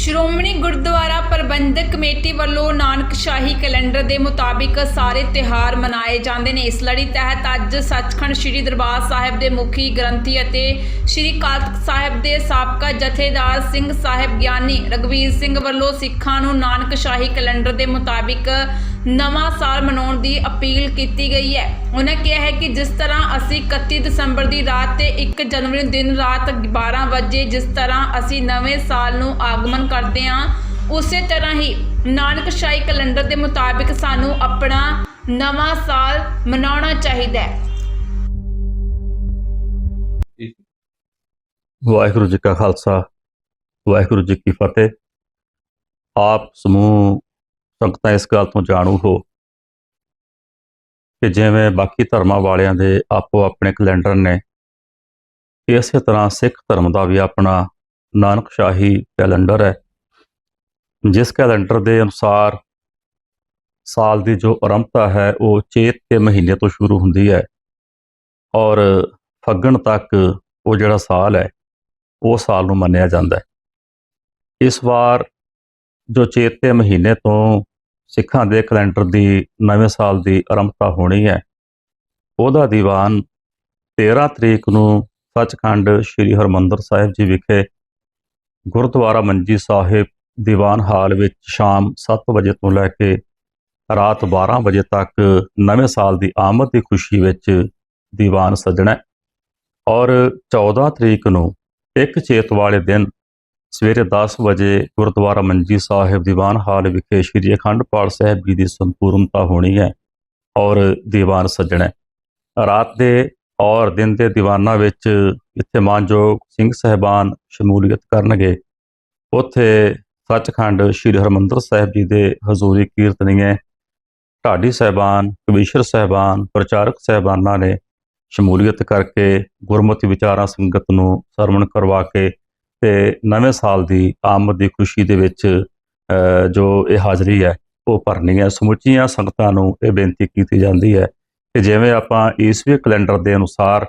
ਸ਼੍ਰੋਮਣੀ ਗੁਰਦੁਆਰਾ ਪ੍ਰਬੰਧਕ committee ਵੱਲੋਂ ਨਾਨਕਸ਼ਾਹੀ calendar ਦੇ ਮੁਤਾਬਿਕ ਸਾਰੇ ਤਿਉਹਾਰ ਮਨਾਏ ਜਾਂਦੇ ਨੇ। ਇਸ ਲੜੀ ਤਹਿਤ ਅੱਜ ਸੱਚਖੰਡ ਸ੍ਰੀ ਦਰਬਾਰ ਸਾਹਿਬ ਦੇ ਮੁਖੀ ਗ੍ਰੰਥੀ ਅਤੇ ਸ੍ਰੀ ਅਕਾਲ ਸਾਹਿਬ ਦੇ ਸਾਬਕਾ ਜਥੇਦਾਰ ਸਿੰਘ ਸਾਹਿਬ ਗਿਆਨੀ ਰਗਵੀਰ ਸਿੰਘ ਵੱਲੋਂ ਸਿੱਖਾਂ ਨੂੰ ਨਾਨਕਸ਼ਾਹੀ ਕੈਲੰਡਰ ਦੇ ਮੁਤਾਬਿਕ ਨਵਾਂ ਸਾਲ ਮਨਾਉਣ ਦੀ ਅਪੀਲ ਕੀਤੀ ਗਈ ਹੈ। ਉਹਨਾਂ ਕਿਹਾ ਹੈ ਕਿ ਜਿਸ ਤਰ੍ਹਾਂ ਅਸੀਂ 31 ਦਸੰਬਰ ਦੀ ਰਾਤ ਤੇ 1 ਜਨਵਰੀ ਦਿਨ ਰਾਤ 12 ਵਜੇ ਜਿਸ ਤਰ੍ਹਾਂ ਅਸੀਂ ਨਵੇਂ ਸਾਲ ਨੂੰ ਆਗਮਨ ਕਰਦੇ ਹਾਂ, ਉਸੇ ਤਰ੍ਹਾਂ ਹੀ ਨਾਨਕਸ਼ਾਹੀ ਕੈਲੰਡਰ ਦੇ ਮੁਤਾਬਿਕ ਸਾਨੂੰ ਆਪਣਾ ਨਵਾਂ ਸਾਲ ਮਨਾਉਣਾ ਚਾਹੀਦਾ ਹੈ। ਵਾਹਿਗੁਰੂ ਜੀ ਕਾ ਖਾਲਸਾ, ਵਾਹਿਗੁਰੂ ਜੀ ਕੀ ਫਤਿਹ। ਆਪ ਸਮੂਹ ਸੰਗਤਾਂ ਇਸ ਗੱਲ ਤੋਂ ਜਾਣੂ ਹੋ ਕਿ ਜਿਵੇਂ ਬਾਕੀ ਧਰਮਾਂ ਵਾਲਿਆਂ ਦੇ ਆਪੋ ਆਪਣੇ ਕੈਲੰਡਰ ਨੇ ਇਸੇ ਤਰ੍ਹਾਂ ਸਿੱਖ ਧਰਮ ਦਾ ਵੀ ਆਪਣਾ ਨਾਨਕ ਸ਼ਾਹੀ ਕੈਲੰਡਰ ਹੈ। ਜਿਸ ਕੈਲੰਡਰ ਦੇ ਅਨੁਸਾਰ ਸਾਲ ਦੀ ਜੋ ਆਰੰਭਤਾ ਹੈ, ਉਹ ਚੇਤ ਦੇ ਮਹੀਨੇ ਤੋਂ ਸ਼ੁਰੂ ਹੁੰਦੀ ਹੈ ਔਰ ਫੱਗਣ ਤੱਕ ਉਹ ਜਿਹੜਾ ਸਾਲ ਹੈ, ਉਹ ਸਾਲ ਨੂੰ ਮੰਨਿਆ ਜਾਂਦਾ ਹੈ। ਇਸ ਵਾਰ ਜੋ ਚੇਤ ਦੇ ਮਹੀਨੇ ਤੋਂ ਸਿੱਖਾਂ ਦੇ ਕੈਲੰਡਰ ਦੀ ਨਵੇਂ ਸਾਲ ਦੀ ਆਰੰਭਤਾ ਹੋਣੀ ਹੈ। ਉਹਦਾ ਦੀਵਾਨ 13 ਤਰੀਕ ਨੂੰ ਸੱਚਖੰਡ ਸ੍ਰੀ ਹਰਮੰਦਰ ਸਾਹਿਬ ਜੀ ਵਿਖੇ ਗੁਰਦੁਆਰਾ ਮੰਜੀ ਸਾਹਿਬ ਦੀਵਾਨ ਹਾਲ ਵਿੱਚ ਸ਼ਾਮ 7 ਵਜੇ ਤੋਂ ਲੈ ਕੇ ਰਾਤ 12 ਵਜੇ ਤੱਕ ਨਵੇਂ ਸਾਲ ਦੀ ਆਮਦ ਦੀ ਖੁਸ਼ੀ ਵਿੱਚ ਦੀਵਾਨ ਸਜਣਾ ਔਰ 14 ਤਰੀਕ ਨੂੰ ਇੱਕ ਚੇਤ ਵਾਲੇ ਦਿਨ ਸਵੇਰੇ 10 ਵਜੇ ਗੁਰਦੁਆਰਾ ਮੰਜੀ ਸਾਹਿਬ ਦੀਵਾਨ ਹਾਲ ਵਿਖੇ ਸ੍ਰੀ ਅਖੰਡ ਪਾਠ ਸਾਹਿਬ ਜੀ ਦੀ ਸੰਪੂਰਨਤਾ ਹੋਣੀ ਹੈ ਔਰ ਦੀਵਾਨ ਸੱਜਣਾ ਰਾਤ ਦੇ ਔਰ ਦਿਨ ਦੇ ਦੀਵਾਨਾਂ ਵਿੱਚ ਇੱਥੇ ਮਾਨਯੋਗ ਸਿੰਘ ਸਹਿਬਾਨ ਸ਼ਮੂਲੀਅਤ ਕਰਨਗੇ। ਉੱਥੇ ਸੱਚਖੰਡ ਸ੍ਰੀ ਹਰਮੰਦਰ ਸਾਹਿਬ ਜੀ ਦੇ ਹਜ਼ੂਰੀ ਕੀਰਤਨੀਏ ਢਾਡੀ ਸਹਿਬਾਨ, ਕਵੀਸ਼ਰ ਸਹਿਬਾਨ, ਪ੍ਰਚਾਰਕ ਸਹਿਬਾਨਾਂ ਨੇ ਸ਼ਮੂਲੀਅਤ ਕਰਕੇ ਗੁਰਮਤਿ ਵਿਚਾਰਾਂ ਸੰਗਤ ਨੂੰ ਸਰਵਣ ਕਰਵਾ ਕੇ ਤੇ ਨਵੇਂ ਸਾਲ ਦੀ ਆਮਦ ਦੀ ਖੁਸ਼ੀ ਦੇ ਵਿੱਚ ਜੋ ਇਹ ਹਾਜ਼ਰੀ ਹੈ, ਉਹ ਭਰਨੀ ਹੈ ਸਮੁੱਚੀਆਂ ਸੰਗਤਾਂ ਨੂੰ ਇਹ ਬੇਨਤੀ ਕੀਤੀ ਜਾਂਦੀ ਹੈ ਕਿ ਜਿਵੇਂ ਆਪਾਂ ਈਸਵੀ ਕੈਲੰਡਰ ਦੇ ਅਨੁਸਾਰ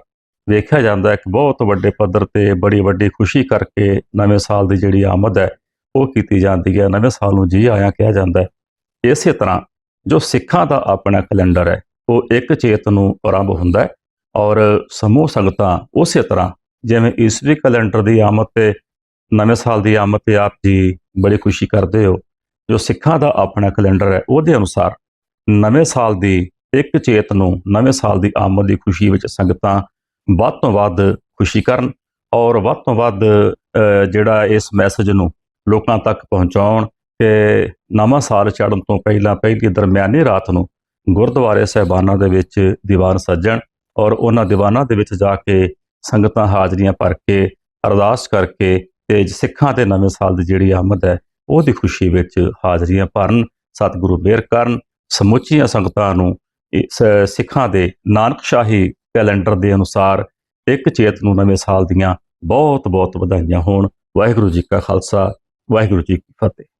ਵੇਖਿਆ ਜਾਂਦਾ ਹੈ ਕਿ ਬਹੁਤ ਵੱਡੇ ਪੱਧਰ ਤੇ ਬੜੀ ਵੱਡੀ ਖੁਸ਼ੀ ਕਰਕੇ ਨਵੇਂ ਸਾਲ ਦੀ ਜਿਹੜੀ ਆਮਦ ਹੈ, ਉਹ ਕੀਤੀ ਜਾਂਦੀ ਹੈ, ਨਵੇਂ ਸਾਲ ਨੂੰ ਜੀ ਆਇਆਂ ਕਿਹਾ ਜਾਂਦਾ ਹੈ। ਇਸੇ ਤਰ੍ਹਾਂ ਜੋ ਸਿੱਖਾਂ ਦਾ ਆਪਣਾ ਕੈਲੰਡਰ ਹੈ, ਉਹ ਇੱਕ ਚੇਤ ਨੂੰ ਆਰੰਭ ਹੁੰਦਾ ਹੈ ਔਰ ਸਮੂਹ ਸੰਗਤਾਂ ਉਸੇ ਤਰ੍ਹਾਂ ਜਿਵੇਂ ਈਸਵੀ ਕੈਲੰਡਰ ਦੀ ਆਮਦ ਤੇ ਨਵੇਂ ਸਾਲ ਦੀ ਆਮਦ ਤੇ ਆਪ ਜੀ ਬੜੀ ਖੁਸ਼ੀ ਕਰਦੇ ਹੋ। ਜੋ ਸਿੱਖਾਂ ਦਾ ਆਪਣਾ ਕੈਲੰਡਰ ਹੈ, ਉਹਦੇ ਅਨੁਸਾਰ ਨਵੇਂ ਸਾਲ ਦੀ ਇੱਕ ਚੇਤ ਨੂੰ ਨਵੇਂ ਸਾਲ ਦੀ ਆਮਦ ਦੀ ਖੁਸ਼ੀ ਵਿੱਚ ਸੰਗਤਾਂ ਵੱਧ ਤੋਂ ਵੱਧ ਖੁਸ਼ੀ ਕਰਨ ਔਰ ਵੱਧ ਤੋਂ ਵੱਧ ਜਿਹੜਾ ਇਸ ਮੈਸੇਜ ਨੂੰ ਲੋਕਾਂ ਤੱਕ ਪਹੁੰਚਾਉਣ ਕਿ ਨਵਾਂ ਸਾਲ ਚੜ੍ਹਨ ਤੋਂ ਪਹਿਲਾਂ ਪਹਿਲੀ ਦਰਮਿਆਨੀ ਰਾਤ ਨੂੰ ਗੁਰਦੁਆਰੇ ਸਹਿਬਾਨਾਂ ਦੇ ਵਿੱਚ ਦੀਵਾਨ ਸੱਜਣ ਔਰ ਉਹਨਾਂ ਦੀਵਾਨਾਂ ਦੇ ਵਿੱਚ ਜਾ ਕੇ ਸੰਗਤਾਂ ਹਾਜ਼ਰੀਆਂ ਭਰ ਕੇ, ਅਰਦਾਸ ਕਰਕੇ ਤੇ ਸਿੱਖਾਂ ਦੇ ਨਵੇਂ ਸਾਲ ਦੀ ਜਿਹੜੀ ਆਮਦ ਹੈ ਉਹਦੀ ਖੁਸ਼ੀ ਵਿੱਚ ਹਾਜ਼ਰੀਆਂ ਭਰਨ, ਸਤਿਗੁਰੂ ਮਿਹਰ ਕਰਨ, ਸਮੁੱਚੀਆਂ ਸੰਗਤਾਂ ਨੂੰ ਇਸ ਸਿੱਖਾਂ ਦੇ ਨਾਨਕਸ਼ਾਹੀ ਕੈਲੰਡਰ ਦੇ ਅਨੁਸਾਰ ਇੱਕ ਚੇਤ ਨੂੰ ਨਵੇਂ ਸਾਲ ਦੀਆਂ ਬਹੁਤ ਬਹੁਤ ਵਧਾਈਆਂ ਹੋਣ। ਵਾਹਿਗੁਰੂ ਜੀ ਕਾ ਖਾਲਸਾ, ਵਾਹਿਗੁਰੂ ਜੀ ਕੀ ਫਤਿਹ।